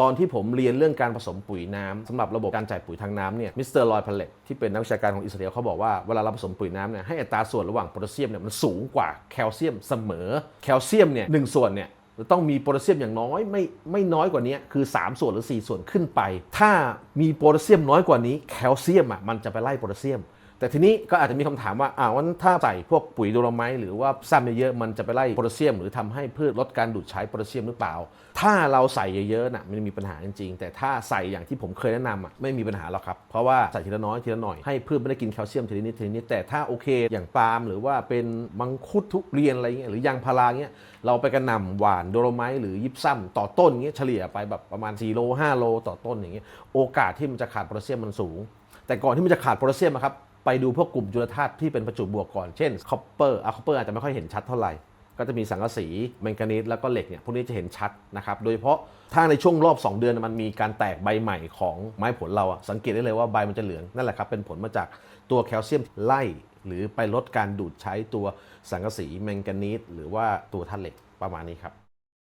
ตอนที่ผมเรียนเรื่องการผสมปุ๋ยน้ำสำหรับระบบการจ่ายปุ๋ยทางน้ำเนี่ยมิสเตอร์ลอยพาเลตที่เป็นนักวิชาการของอิสราเอลเขาบอกว่าเวลาเราผสมปุ๋ยน้ำเนี่ยให้อัตราส่วนระหว่างโพแทสเซียมเนี่ยมันสูงกว่าแคลเซียมเสมอแคลเซียมเนี่ยหนึ่งส่วนเนี่ยจะต้องมีโพแทสเซียมอย่างน้อยไม่ไม่น้อยกว่านี้คือ 3 ส่วนหรือ 4 ส่วนขึ้นไป ถ้ามีโพแทสเซียมน้อยกว่านี้แคลเซียมอะมันจะไปไล่โพแทสเซียม แต่ทีนี้ก็อาจจะมีคำถามว่าอ้าวถ้าใส่พวกปุ๋ยโดโลไมต์หรือว่าซ้ำเยอะๆมันจะไปไล่โพแทสเซียม หรือทำให้พืชลดการดูดใช้โพแทสเซียมหรือเปล่า ถ้าเราใส่เยอะๆน่ะมันมีปัญหาจริงๆ แต่ถ้าใส่อย่างที่ผมเคยแนะนำอะไม่มีปัญหาหรอกครับ เพราะว่าใส่ทีละน้อยทีละหน่อยให้พืชไม่ได้กินแคลเซียมทีละนิดทีละนิดแต่ถ้าโอเค อย่างปาล์มหรือว่าเป็นมังคุดทุเรียนอะไรเงี้ยหรือยางพาราเงี้ยเราไปกระหน่ำหวานโดโลไมต์หรือยิปซัมต่อต้นเงี้ยเฉลี่ยไปแบบประมาณ4โล5โลต่อต้นอย่างเงี้ยโอกาสที่มันจะขาดโพแทสเซียมมันสูง แต่ก่อนที่มันจะขาดโพแทสเซียมครับ ไปดูพวกกลุ่มจุลธาตุที่เป็นประจุบวกก่อน เช่นคอปเปอร์อะคอปเปอร์อาจจะไม่ค่อยเห็นชัดเท่าไหร่ ก็จะมีสังกะสีแมงกานีสแล้วก็เหล็กเนี่ยพวกนี้จะเห็นชัดนะครับ โดยเฉพาะถ้าในช่วงรอบ 2 เดือนมันมีการแตกใบใหม่ของไม้ผลเราอะสังเกตได้เลยว่าใบมันจะเหลืองนั่นแหละครับเป็นผลมาจากตัวแคลเซียมไล่หรือไปลดการดูดใช้ตัวสังกะสีแมงกานีสหรือว่าตัวธาตุเหล็กประมาณนี้ครับ